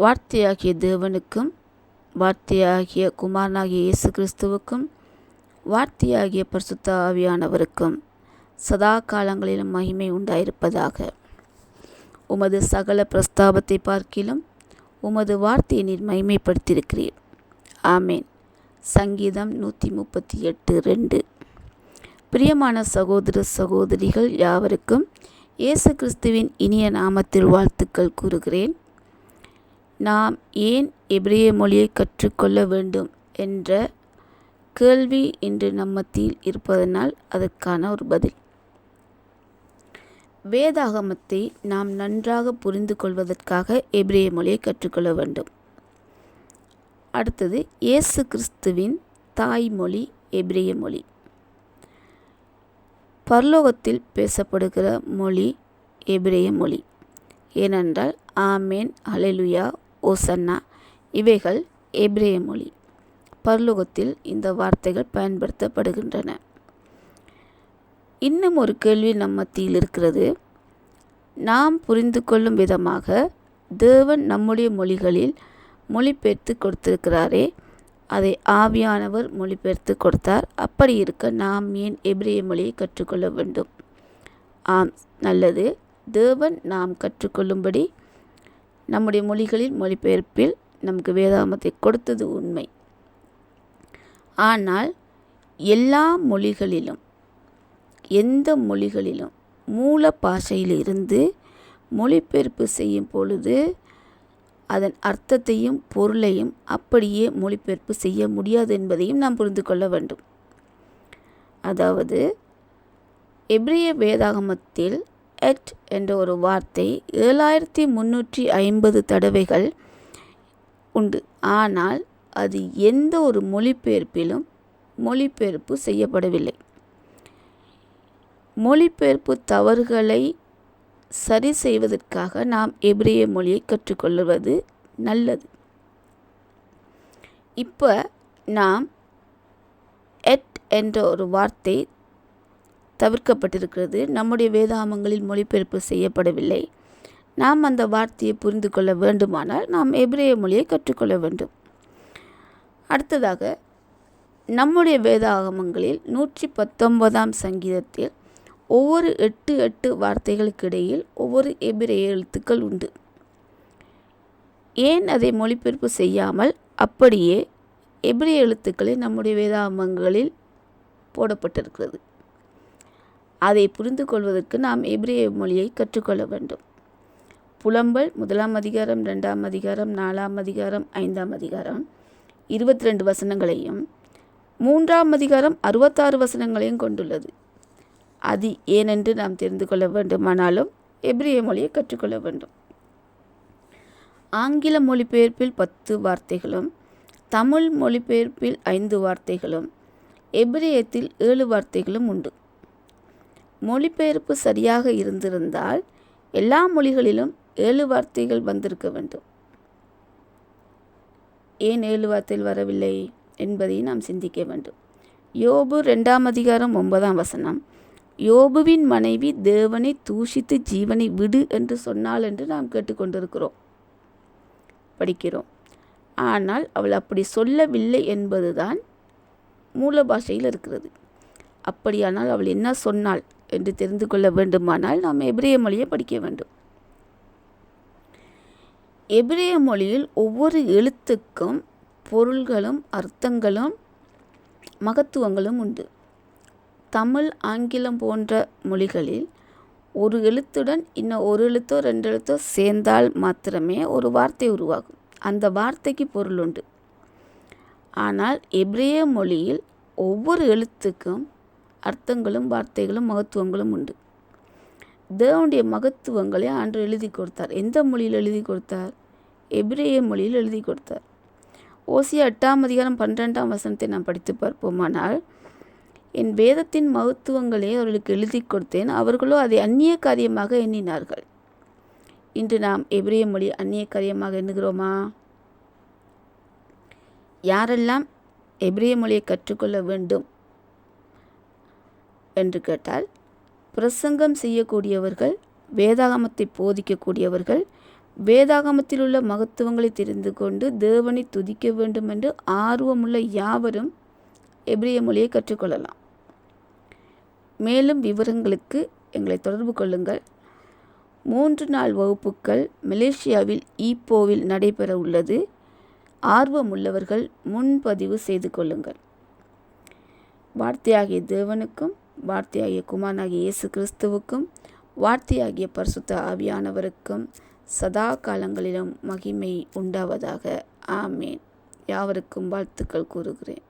வார்த்தையாகிய தேவனுக்கும் வார்த்தையாகிய குமாரனாகிய இயேசு கிறிஸ்துவுக்கும் வார்த்தையாகிய பரிசுத்த ஆவியானவருக்கும் சதா காலங்களிலும் மகிமை உண்டாயிருப்பதாக. உமது சகல பிரஸ்தாபத்தை பார்க்கிலும் உமது வார்த்தையை நீர் மகிமைப்படுத்தியிருக்கிறீர். ஆமேன். சங்கீதம் நூற்றி முப்பத்தி எட்டு ரெண்டு. பிரியமான சகோதர சகோதரிகள் யாவருக்கும் இயேசு கிறிஸ்துவின் இனிய நாமத்தில் வாழ்த்துக்கள் கூறுகிறேன். நாம் ஏன் எபிரேய மொழியை கற்றுக்கொள்ள வேண்டும் என்ற கேள்வி இன்று நம் மத்தியில் இருப்பதனால் அதற்கான ஒரு பதில். வேதாகமத்தை நாம் நன்றாக புரிந்து கொள்வதற்காக எபிரேய மொழியை கற்றுக்கொள்ள வேண்டும். அடுத்தது இயேசு கிறிஸ்துவின் தாய்மொழி எபிரேய மொழி. பரலோகத்தில் பேசப்படுகிற மொழி எபிரேய மொழி. ஏனென்றால் ஆமேன் அலெலுயா ஓசன்னா. இவைகள் எபிரேய மொழி. பரலோகத்தில் இந்த வார்த்தைகள் பயன்படுத்தப்படுகின்றன. இன்னும் ஒரு கேள்வி நம் மத்தியில் இருக்கிறது. நாம் புரிந்து கொள்ளும் விதமாக தேவன் நம்முடைய மொழிகளில் மொழிபெயர்த்து கொடுத்திருக்கிறாரே அதை ஆவியானவர் மொழிபெயர்த்து கொடுத்தார். அப்படி இருக்க நாம் ஏன் எபிரேய மொழியை கற்றுக்கொள்ள வேண்டும்? ஆம் நல்லது. தேவன் நாம் கற்றுக்கொள்ளும்படி நம்முடைய மொழிகளில் மொழிபெயர்ப்பில் நமக்கு வேதாமத்தை கொடுத்தது உண்மை. ஆனால் எல்லா மொழிகளிலும் எந்த மொழிகளிலும் மூல பாஷையிலிருந்து மொழிபெயர்ப்பு செய்யும் பொழுது அதன் அர்த்தத்தையும் பொருளையும் அப்படியே மொழிபெயர்ப்பு செய்ய முடியாது என்பதையும் நாம் புரிந்து கொள்ள வேண்டும். அதாவது எப்ரிய வேதாகமத்தில் எட் என்ற ஒரு வார்த்தை ஏழாயிரத்தி முன்னூற்றி ஐம்பது தடவைகள் உண்டு. ஆனால் அது எந்த ஒரு மொழிபெயர்ப்பிலும் மொழிபெயர்ப்பு செய்யப்படவில்லை. மொழிபெயர்ப்பு தவறுகளை சரி செய்வதற்காக நாம் எபிரேய மொழியை கற்றுக்கொள்வது நல்லது. இப்போ நாம் எட் என்ற ஒரு வார்த்தை தவிர்க்கப்பட்டிருக்கிறது. நம்முடைய வேதாமங்களில் மொழிபெயர்ப்பு செய்யப்படவில்லை. நாம் அந்த வார்த்தையை புரிந்து கொள்ள வேண்டுமானால் நாம் எபிரேய மொழியை கற்றுக்கொள்ள வேண்டும். அடுத்ததாக நம்முடைய வேதாகமங்களில் நூற்றி பத்தொன்பதாம் சங்கீதத்தில் ஒவ்வொரு எட்டு எட்டு வார்த்தைகளுக்கு இடையில் ஒவ்வொரு எபிரேய எழுத்துக்கள் உண்டு. ஏன் அதை மொழிபெயர்ப்பு செய்யாமல் அப்படியே எபிரேய எழுத்துக்களை நம்முடைய வேதாகமங்களில் போடப்பட்டிருக்கிறது? அதை புரிந்து கொள்வதற்கு நாம் எபிரேய மொழியை கற்றுக்கொள்ள வேண்டும். புலம்பல் முதலாம் அதிகாரம் ரெண்டாம் அதிகாரம் நாலாம் அதிகாரம் ஐந்தாம் அதிகாரம். இருபத்தி ரெண்டு வசனங்களையும் மூன்றாம் அதிகாரம் அறுபத்தாறு வசனங்களையும் கொண்டுள்ளது. அது ஏனென்று நாம் தெரிந்து கொள்ள வேண்டுமானாலும் எபிரிய மொழியை கற்றுக்கொள்ள வேண்டும். ஆங்கில மொழிபெயர்ப்பில் பத்து வார்த்தைகளும் தமிழ் மொழிபெயர்ப்பில் ஐந்து வார்த்தைகளும் எபிரேயத்தில் ஏழு வார்த்தைகளும் உண்டு. மொழிபெயர்ப்பு சரியாக இருந்திருந்தால் எல்லா மொழிகளிலும் ஏழு வார்த்தைகள் வந்திருக்க வேண்டும். ஏன் ஏழு வார்த்தைகள் வரவில்லை என்பதை நாம் சிந்திக்க வேண்டும். யோபு ரெண்டாம் அதிகாரம் ஒன்பதாம் வசனம். யோபுவின் மனைவி தேவனை தூஷித்து ஜீவனை விடு என்று சொன்னாள் என்று நாம் கேட்டுக்கொண்டிருக்கிறோம். படிக்கிறோம். ஆனால் அவள் அப்படி சொல்லவில்லை என்பதுதான் மூல பாஷையில் இருக்கிறது. அப்படியானால் அவள் என்ன சொன்னாள்? என்று தெரிந்து கொள்ள வேண்டுமானால் நாம் எபிரேய மொழியை படிக்க வேண்டும். எபிரேய மொழியில் ஒவ்வொரு எழுத்துக்கும் பொருள்களும் அர்த்தங்களும் மகத்துவங்களும் உண்டு. தமிழ் ஆங்கிலம் போன்ற மொழிகளில் ஒரு எழுத்துடன் இன்னும் ஒரு எழுத்தோ ரெண்டு எழுத்தோ சேர்ந்தால் மாத்திரமே ஒரு வார்த்தை உருவாகும். அந்த வார்த்தைக்கு பொருள் உண்டு. ஆனால் எபிரேய மொழியில் ஒவ்வொரு எழுத்துக்கும் அர்த்தங்களும் வார்த்தைகளும் மகத்துவங்களும் உண்டு. தேவனுடைய மகத்துவங்களை அன்று எழுதி கொடுத்தார். எந்த மொழியில் எழுதி கொடுத்தார்? எபிரேய மொழியில் எழுதி கொடுத்தார். ஓசியா எட்டாம் அதிகாரம் பன்னிரெண்டாம் வசனத்தை நாம் படித்து பார்ப்போமானால் என் வேதத்தின் மகத்துவங்களை அவர்களுக்கு எழுதி கொடுத்தேன். அவர்களோ அதை அந்நிய காரியமாக எண்ணினார்கள். இன்று நாம் எபிரேய மொழி அந்நிய காரியமாக எண்ணுகிறோமா? யாரெல்லாம் எபிரேய மொழியை கற்றுக்கொள்ள வேண்டும் என்று கேட்டால் பிரசங்கம் செய்யக்கூடியவர்கள் வேதாகமத்தை போதிக்கக்கூடியவர்கள் வேதாகமத்தில் உள்ள மகத்துவங்களை தெரிந்து கொண்டு தேவனை துதிக்க வேண்டும் என்று ஆர்வமுள்ள யாவரும் எபிரிய மொழியை கற்றுக்கொள்ளலாம். மேலும் விவரங்களுக்கு எங்களை தொடர்பு கொள்ளுங்கள். மூன்று நாள் வகுப்புகள் மலேசியாவில் ஈப்போவில் நடைபெற உள்ளது. ஆர்வமுள்ளவர்கள் முன்பதிவு செய்து கொள்ளுங்கள். வார்த்தையாகிய தேவனுக்கும் வார்த்தையாகிய குமாரனாகிய இயேசு கிறிஸ்துவுக்கும் வார்த்தையாகிய பரிசுத்த ஆவியானவருக்கும் சதா காலங்களிலும் மகிமை உண்டாவதாக. ஆமேன். யாவருக்கும் வாழ்த்துக்கள் கூறுகிறேன்.